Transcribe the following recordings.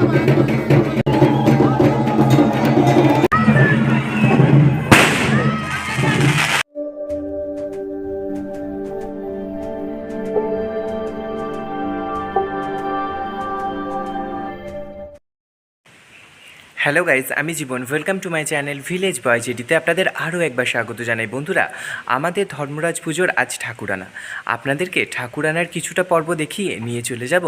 Thank you. Hello guys আমি Jibon. Welcome to my channel village boy যেটিতে আপনাদের আরও একবার স্বাগত জানাই। বন্ধুরা, আমাদের ধর্মরাজ পুজোর আজ ঠাকুরানা। আপনাদেরকে ঠাকুরানার কিছুটা পর্ব দেখিয়ে নিয়ে চলে যাব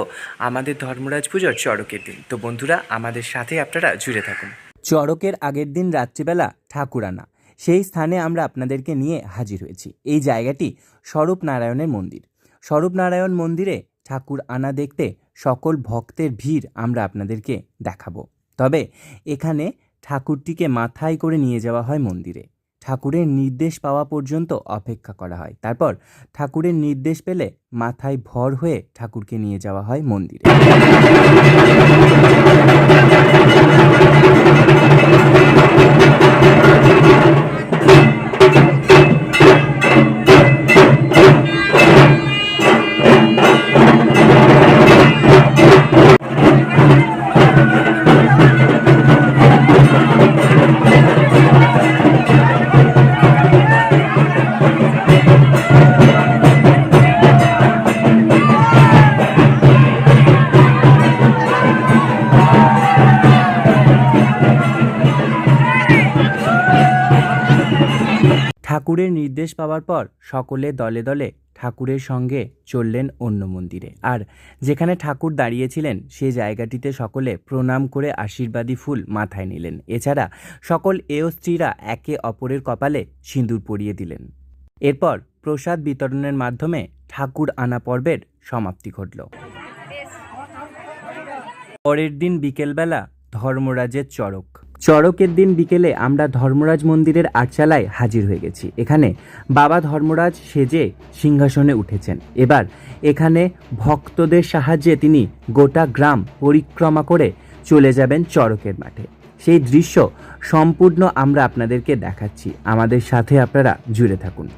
আমাদের ধর্মরাজ পুজোর চড়কের দিন। তো বন্ধুরা, আমাদের সাথে আপনারা জুড়ে থাকুন। চড়কের আগের দিন রাত্রিবেলা ঠাকুরানা। সেই স্থানে আমরা আপনাদেরকে নিয়ে হাজির হয়েছি। এই জায়গাটি স্বরূপ নারায়ণের মন্দির। স্বরূপ নারায়ণ মন্দিরে ঠাকুর আনা দেখতে সকল ভক্তের ভিড় আমরা আপনাদেরকে দেখাবো। তবে এখানে ঠাকুরটিকে মাথায় করে নিয়ে যাওয়া হয় মন্দিরে। ঠাকুরের নির্দেশ পাওয়া পর্যন্ত অপেক্ষা করা হয়। তারপর ঠাকুরের নির্দেশ পেলে মাথায় ভর হয়ে ঠাকুরকে নিয়ে যাওয়া হয় মন্দিরে। নির্দেশ পাওয়ার পর সকলে দলে দলে ঠাকুরের সঙ্গে চললেন অন্য মন্দিরে। আর যেখানে ঠাকুর দাঁড়িয়েছিলেন, সে জায়গাটিতে সকলে প্রণাম করে আশীর্বাদী ফুল মাথায় নিলেন। এছাড়া সকল এও স্ত্রীরা একে অপরের কপালে সিঁদুর পরিয়ে দিলেন। এরপর প্রসাদ বিতরণের মাধ্যমে ঠাকুর আনা পর্বের সমাপ্তি ঘটল। পরের দিন বিকেলবেলা ধর্মরাজের চড়ক চড়কের দিন বিকেলে আমরা ধর্মরাজ মন্দিরের আটচালায় হাজির হয়ে গেছি। এখানে বাবা ধর্মরাজ সেজে সিংহাসনে উঠেছেন। এবার এখানে ভক্তদের সাহায্যে তিনি গোটা গ্রাম পরিক্রমা করে চলে যাবেন চড়কের মাঠে। সেই দৃশ্য সম্পূর্ণ আমরা আপনাদেরকে দেখাচ্ছি। আমাদের সাথে আপনারা জুড়ে থাকুন।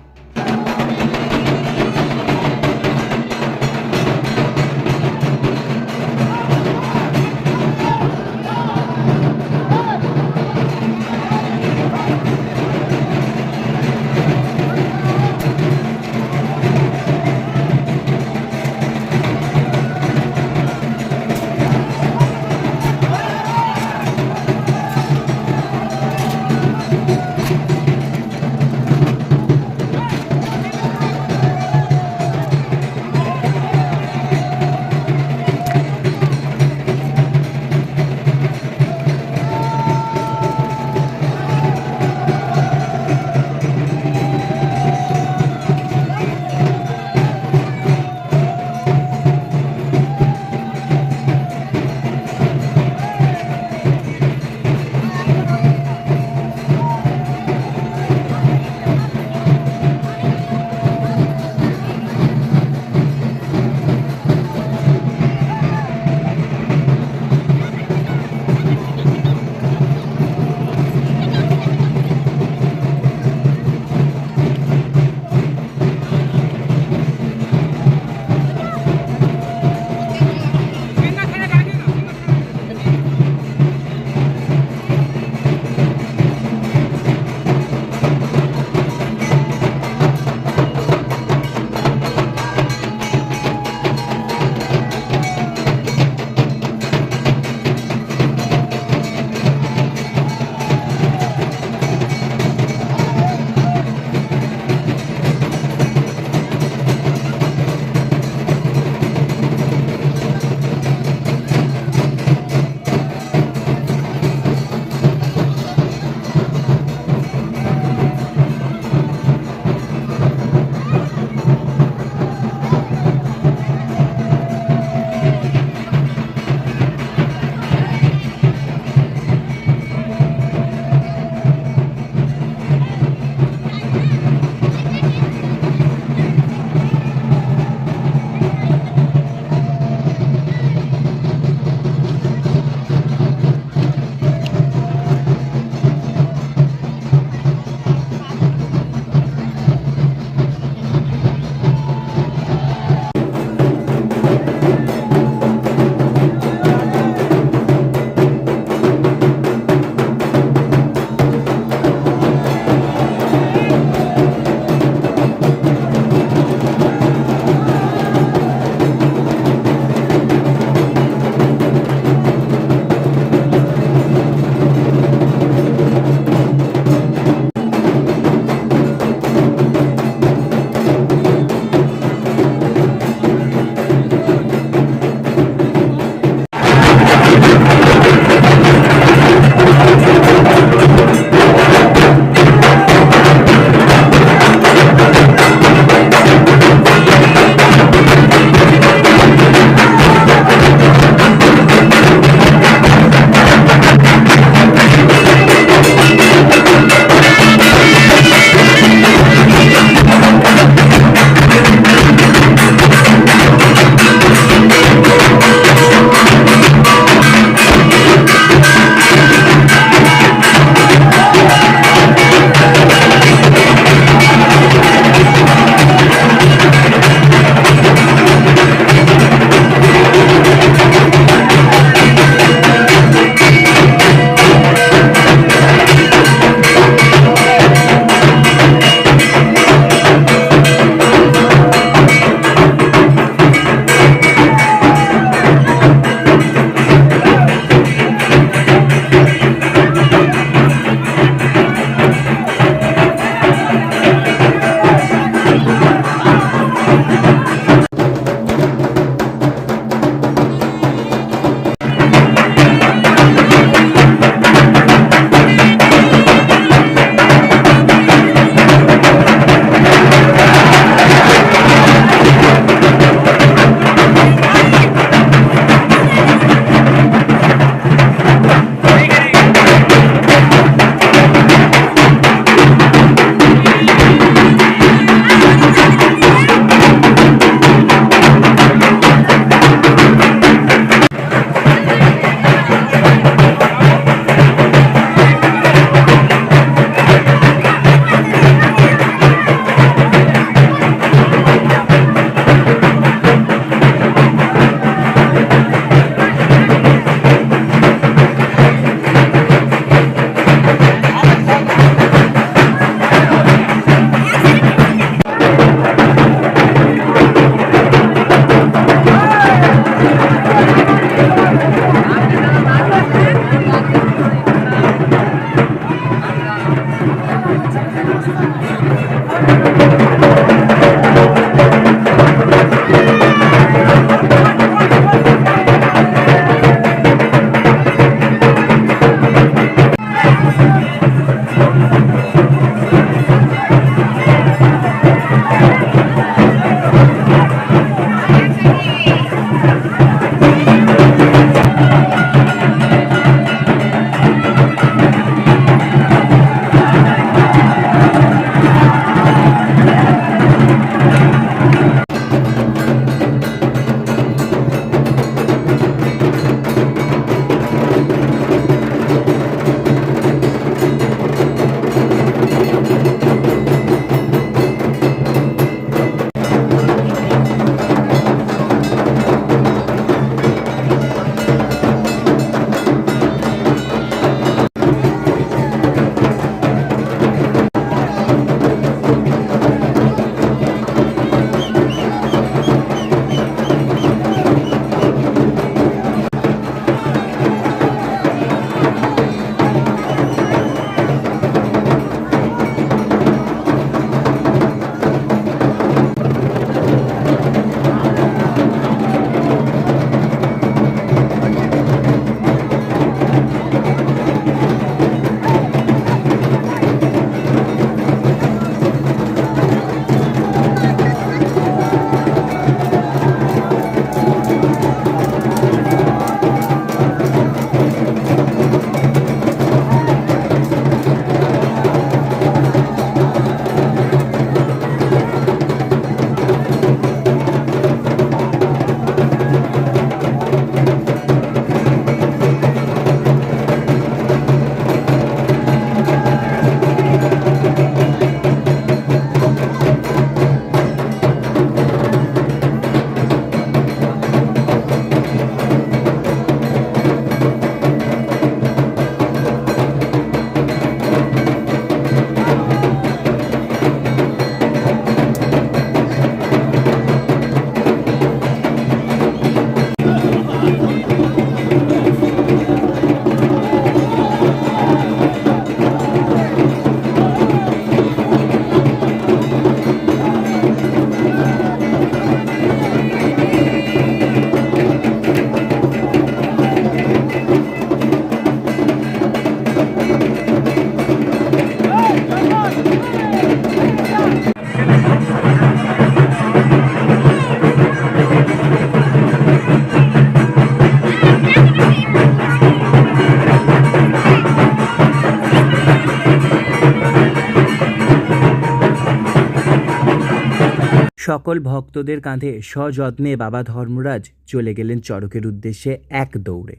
সকল ভক্তদের কাঁধে সযত্নে বাবা ধর্মরাজ চলে গেলেন চড়কের উদ্দেশ্যে এক দৌড়ে।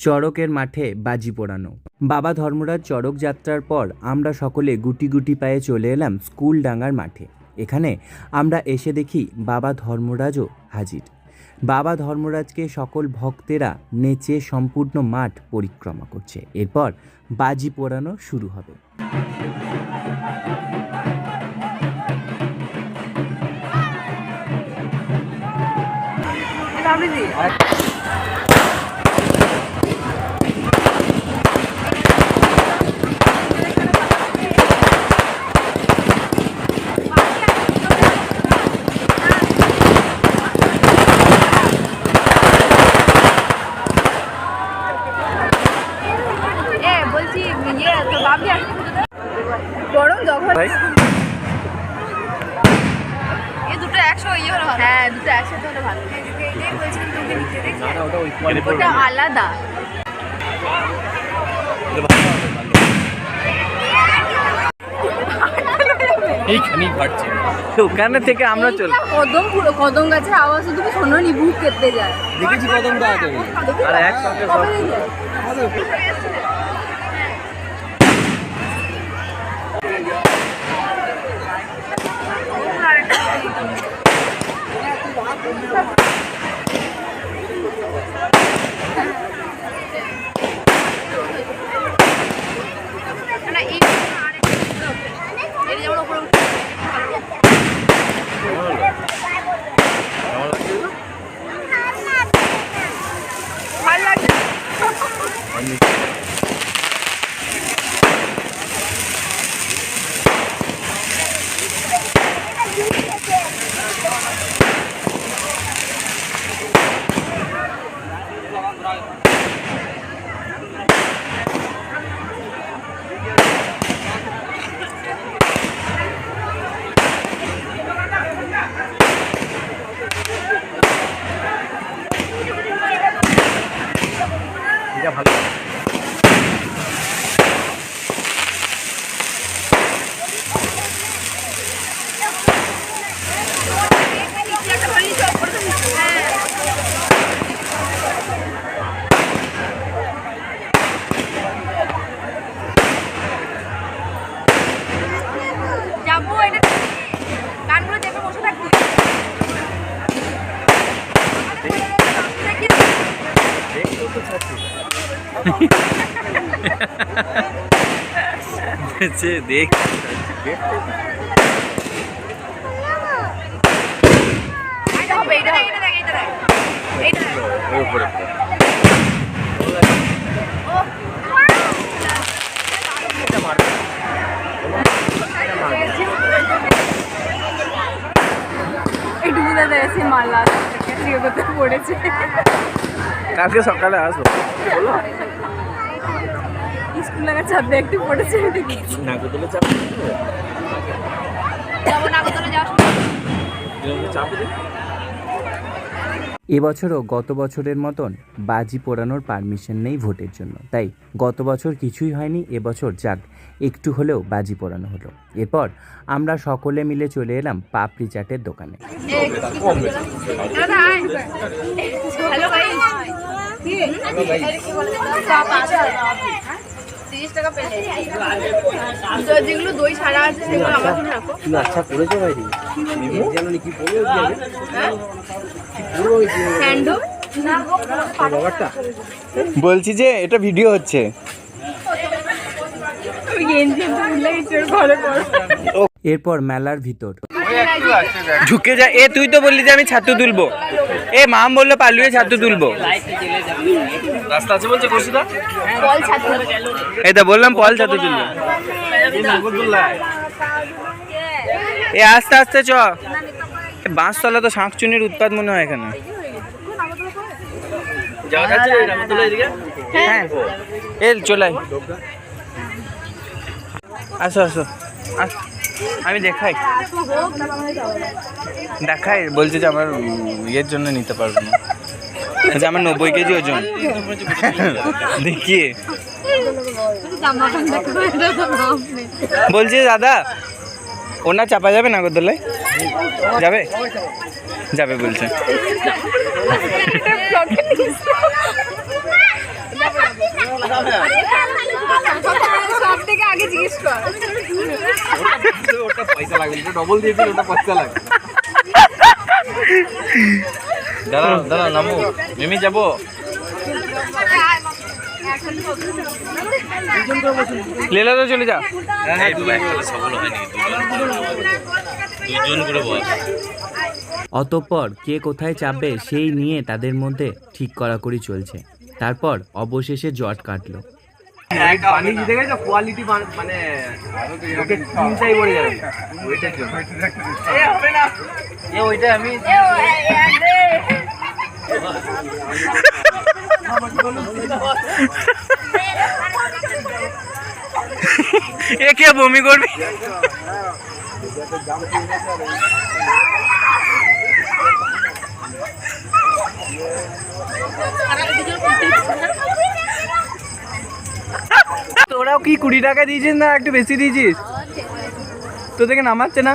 চড়কের মাঠে বাজি পোড়ানো। বাবা ধর্মরাজ চড়ক যাত্রার পর আমরা সকলে গুটি গুটি পায়ে চলে এলাম স্কুল ডাঙ্গার মাঠে। এখানে আমরা এসে দেখি বাবা ধর্মরাজও হাজির। বাবা ধর্মরাজকে সকল ভক্তেরা নেচে সম্পূর্ণ মাঠ পরিক্রমা করছে। এরপর বাজি পোড়ানো শুরু হবে। এ ওখানে থেকে আমরা চল কদম পুরো কদম গাছের আওয়াজ তুমি শোনো নি বুক কেটে যায়। দেখেছি কদম গাছ আর একসঙ্গে সব দেখলে? না, এই এই যেমন ওপরে উঠে- ভালো লাগছে এটা ভালো যাব এটা গানগুলো দেখে বসে থাকবি যে দেখ এটা হবে এটা দেখ এটা দেখ এটা দেখ এইটা দেখ একটু দাদা এসে মাল্লা সিও করতে পড়েছে কালকে সকালে আসব স্কুল ছাদে একটু পড়েছে দেখেছি নাগরদোলে চাপ যাব নাগরদোলা যাওয়ার চাপ এবছরও গত বছরের মতন বাজি পোড়ানোর পারমিশন নেই ভোটের জন্য। তাই গত বছর কিছুই হয়নি এবছর যাক একটু হলেও বাজি পোড়ানো হলো। এরপর আমরা সকলে মিলে চলে এলাম পাপড়ি চাটের দোকানে। হ্যালো তিরিশ টাকা পেলে যেগুলো দই ছাড়া আছে সেগুলো আমার জন্য রাখো। তুমি আচ্ছা করেছ ভাই জানো কি পড়ল কি আগে? কি পুরো হয়েছে। স্যান্ডো ব্যাপারটা বলছি যে এটা ভিডিও হচ্ছে। এরপর মেলার ভিতর। ঢুকে যা এ তুই তো বললি যে আমি ছাত্র তুলবো। এ মাম বলল পালুয়ে ছাত্র তুলবো। রাস্তা আছে বলছে কৌশিদা এই তো বললাম পল ছাত্র তুলবো। এ আস্তে আস্তে চ। এ বাঁশতলা তো শাঁকচুনির উৎপাদ মনে হয় এখানে। হ্যাঁ। এ চলে আয়। আসো আসো। আস আমি দেখাই। দেখাই, বলছে যে আমার ইয়ের জন্য নিতে পারব না। যে আমার নব্বই কেজি ওজন। দেখিয়ে বলছি, দাদা, ওনা চাপা যাবে নাগরদোলায় যাবে? যাবে বলছে। সব থেকে আগে জিজ্ঞেস কর। লাগবে এটা ডবল দিয়েছিল ওটা পয়সা লাগবে। দাঁড়া দাঁড়া নামো। মিমি যাব? লেলা চলে যা। হ্যাঁ বস অতঃপর কে কোথায় চাপবে সেই নিয়ে তাদের মধ্যে ঠিক করাকরি চলছে। তারপর অবশেষে জট কাটলো। পানি জিতে গেছে কোয়ালিটি মানে ওকে চিন্তাই পড়ে যাবে। ওইটার জন্য এ হবে না। এ ওইটা আমি এ কে বমি করবি? তোরাও কি কুড়ি টাকা দিয়েছিস না একটু বেশি দিয়েছিস? তোদেরকে নামাচ্ছে না?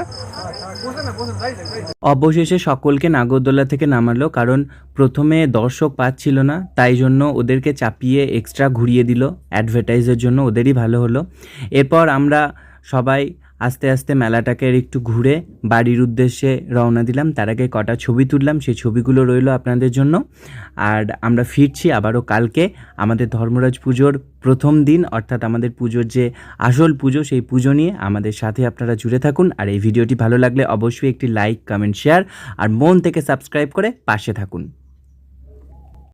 অবশেষে সকলকে নাগরদোলা থেকে নামালো, কারণ প্রথমে দর্শক পাচ্ছিল না, তাই জন্য ওদেরকে চাপিয়ে এক্সট্রা ঘুরিয়ে দিল অ্যাডভার্টাইজের জন্য ওদেরই ভালো হলো। এরপর আমরা সবাই আস্তে আস্তে মেলাটাকে একটু ঘুরে বাড়ির উদ্দেশ্যে রওনা দিলাম। তার আগে কটা ছবি তুললাম, সেই ছবিগুলো রইল আপনাদের জন্য। আর আমরা ফিরছি আবারও কালকে আমাদের ধর্মরাজ পুজোর প্রথম দিন, অর্থাৎ আমাদের পুজোর যে আসল পুজো, সেই পুজো নিয়ে আমাদের সাথে আপনারা জুড়ে থাকুন। আর এই ভিডিওটি ভালো লাগলে অবশ্যই একটি লাইক, কমেন্ট, শেয়ার, আর মন থেকে সাবস্ক্রাইব করে পাশে থাকুন।